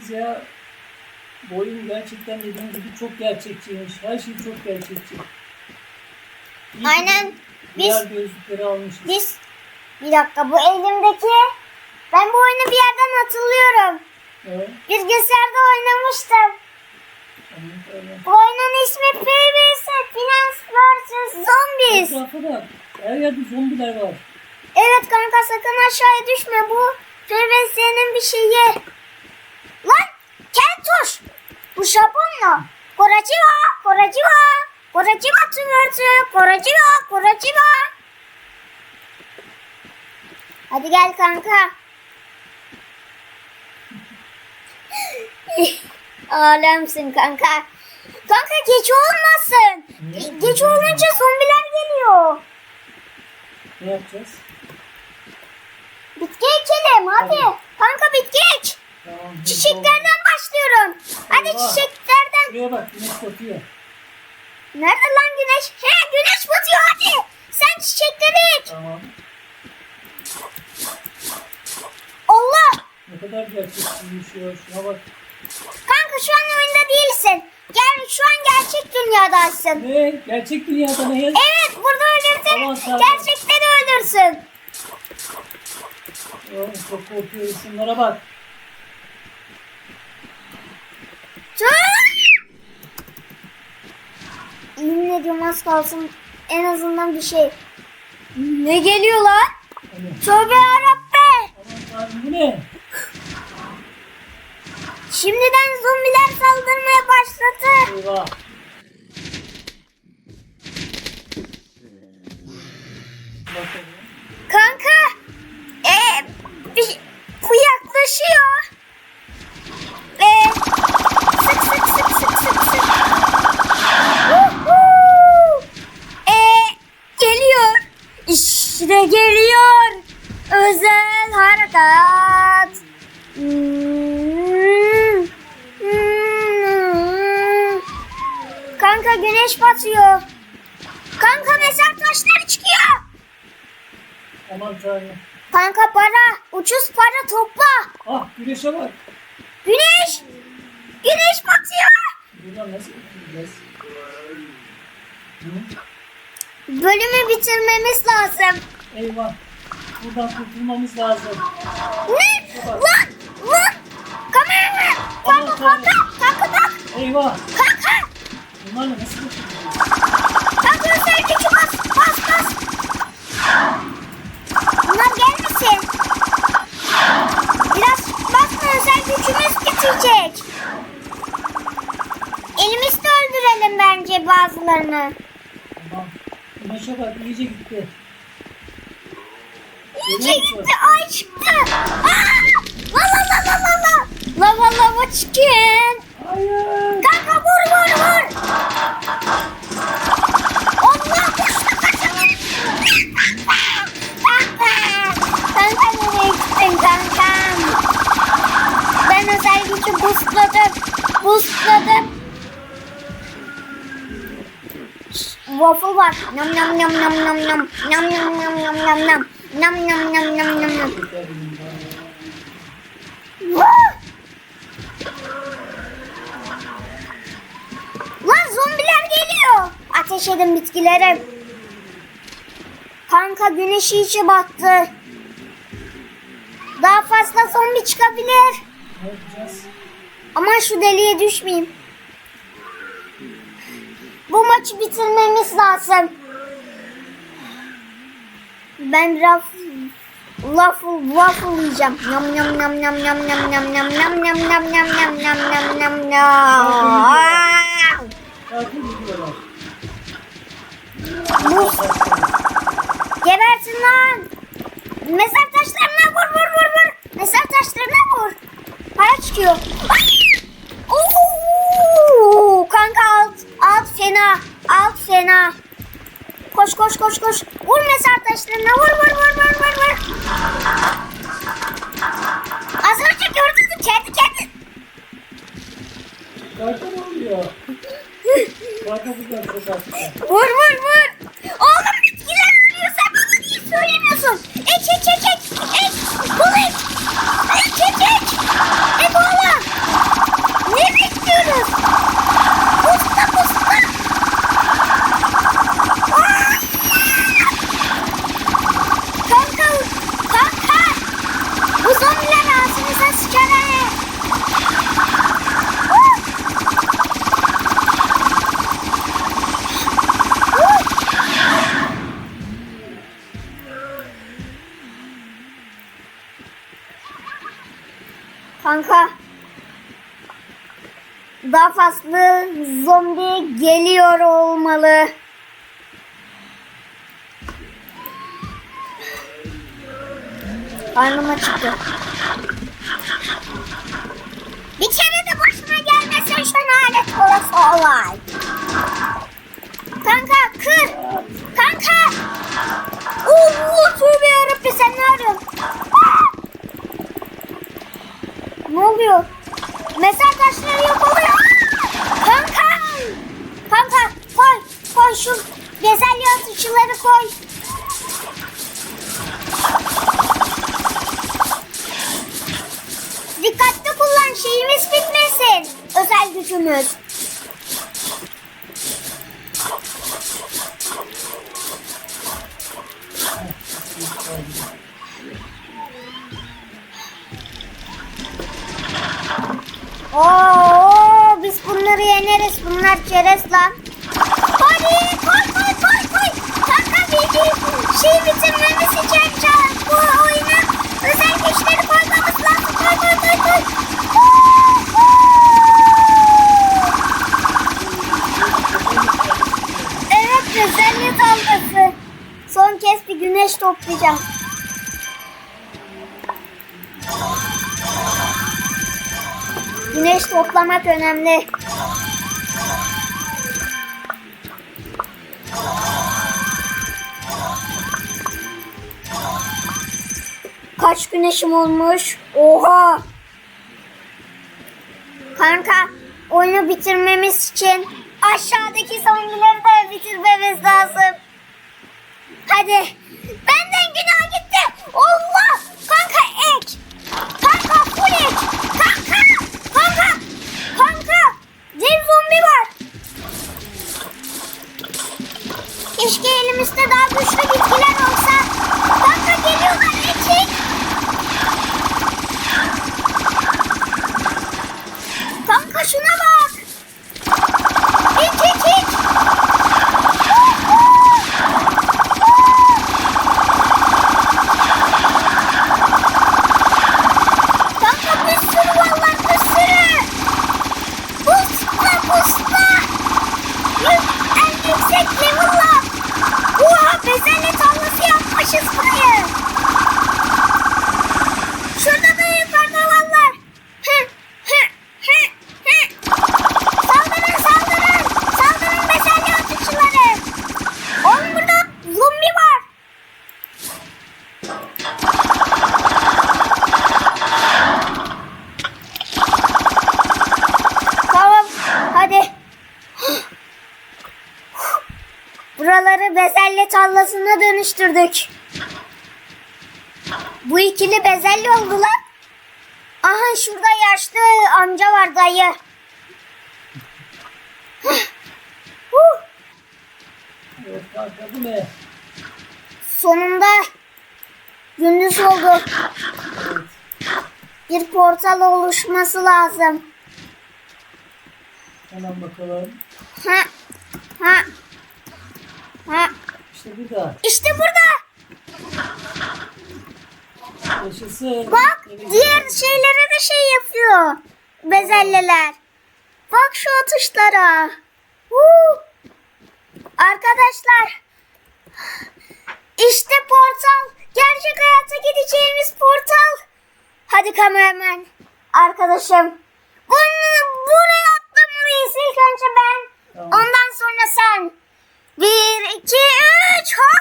Gerçekçiyiz ya. Bu oyun gerçekten dediğim gibi çok gerçekçiymiş. Her şey çok gerçekçi. İyi Aynen. VR gözlükleri almışız. Biz bir dakika bu elimdeki ben bu oyunu bir yerden hatırlıyorum. Evet. Bilgisayarda oynamıştım. Bu oyunun ismi PvS Finance vs Zombies. Etrafa bak. Her yerde zombiler var. Evet kanka sakın aşağıya düşme bu PvS'nin bir şeyi. Bu Japonla. Korachiwa, Korachiwa, Korachiwa tümörtü, Korachiwa, Korachiwa. Hadi gel kanka. Alemsin kanka. Kanka geç olmasın. Ge- Geç olunca zombiler geliyor. Ne yapacağız? Bitki ekelim hadi. Hadi. Kanka bitki ek. Tamam. Çiçeklerden başlıyorum. Hadi Eyvah. çiçeklerden. Şuraya bak güneş batıyor. Nerede lan güneş? He güneş batıyor hadi. Sen çiçekleri ek. Tamam. Allah. Ne kadar gerçekçiymiş ya. Şuna bak. Kanka şu an oyunda değilsin. Gel şu an gerçek dünyadasın. Ne? Gerçek dünyada ne? Evet burada ölürsün. tanrım. Gerçekte de ölürsün. Oh, çok korkuyorum. Şunlara bak. Yemin ediyorum az kalsın en azından bir şey. Ne geliyor lan? Hani, Tövbe yarabbi. tanrım bu ne? Şimdiden zombiler saldırmaya başladı. Eyvah. Güneş batıyor. Kanka mezar taşları çıkıyor. Aman tanrım. Kanka para, ucuz para topla. Ah güneşe bak. Güneş, güneş batıyor. Buradan nasıl gideceğiz? Hı? Bölümü bitirmemiz lazım. Eyvah. Buradan kurtulmamız lazım. Ne? Lan, lan. Kameraman. Kanka, kanka, kanka bak. Eyvah. Kanka, Bunlarla nasıl kurtulacağız? kanka özel gücü bas, bas, bas. Bunlar gelmesin. Biraz basma özel gücümüz bitecek. Elimizde öldürelim bence bazılarını. Tamam. Güneşe bak iyice gitti. İyice gitti ay çıktı. Aa! La la la la la la. Lava lava chicken. Hayır. Waffle var. Nam nam nam nam nam nam. Nam nam nam nam nam nam. Nam nam nam nam nam nam. Lan zombiler geliyor. Ateş edin bitkileri. Kanka güneş iyice battı. Daha fazla zombi çıkabilir. Ama şu deliğe düşmeyeyim. Bu maçı bitirmemiz lazım. Ben biraz waffle waffle yiyeceğim. Yam yam yam yam yam yam yam yam yam yam yam yam yam yam yam yam yam. Gebersin lan. Mezar taşlarına vur vur vur vur. Mezar taşlarına vur. Para çıkıyor. Oo! Kanka alt alt fena. Alt fena. Koş koş koş koş. Vur mezar taşlarına vur vur vur vur vur vur. Az önce gördün mü kendi kendi. Ne oluyor? Vur vur vur. Oğlum bitkiler ölüyor sen bana niye söylemiyorsun? Ek ek ek ek. Ek. Ek. Kanka. Daha fazla zombi geliyor olmalı. Karnıma çıktı. Bir kere de başına gelmesin şu lanet olası olay. Kanka kır. Kanka. Oo, tövbe yarabbi sen ne arıyorsun? Aa! Ne oluyor? Mezar taşları yok oluyor. Kanka. Kanka koy. Koy şu bezelye atıcıları koy. Dikkatli kullan şeyimiz bitmesin. Özel gücümüz. Oo, biz bunları yeneriz. Bunlar çerez lan. Hadi koy koy koy koy. Kanka bir şey bitirmemiz için bu oyuna özel güçleri koymamız lazım. Koy koy koy koy. Evet özellik dalgası. Son kez bir güneş toplayacağım. Güneş toplamak önemli. Kaç güneşim olmuş? Oha! Kanka, oyunu bitirmemiz için aşağıdaki zombileri de bitirmemiz lazım. Hadi. Benden günah gitti. Allah! Kanka ek. Kanka full ek. Kanka! Kanka! Kanka! Dev zombi var. Keşke elimizde daha güçlü bitkiler olsa. Kanka geliyorlar Ekin. Kanka şuna bak. İç iç iç. Kanka bir sürü vallahi bir sürü. Pusla pusla. Yük, en yüksek level'la. Oha bezelye tarlası yapmışız buraya. Şurada da yukarıda varlar. Hı, hı, hı, hı. Saldırın saldırın. Saldırın bezelye atıcıları. Oğlum burada zombi var. Tamam hadi. Buraları bezelye tarlasına dönüştürdük. Bu ikili bezelye oldular. Aha şurada yaşlı amca var dayı. Sonunda gündüz oldu. Bir portal oluşması lazım. Hemen bakalım. Ha, ha. İşte burada. İşte burada. Yaşasın. Bak diğer şeylere de şey yapıyor. Bezelyeler. Bak şu atışlara. Huu. Arkadaşlar. İşte portal. Gerçek hayata gideceğimiz portal. Hadi kameraman. Arkadaşım. Bunu buraya atlamalıyız. İlk önce ben. Tamam. Ondan sonra sen. Bir, iki, üç. try.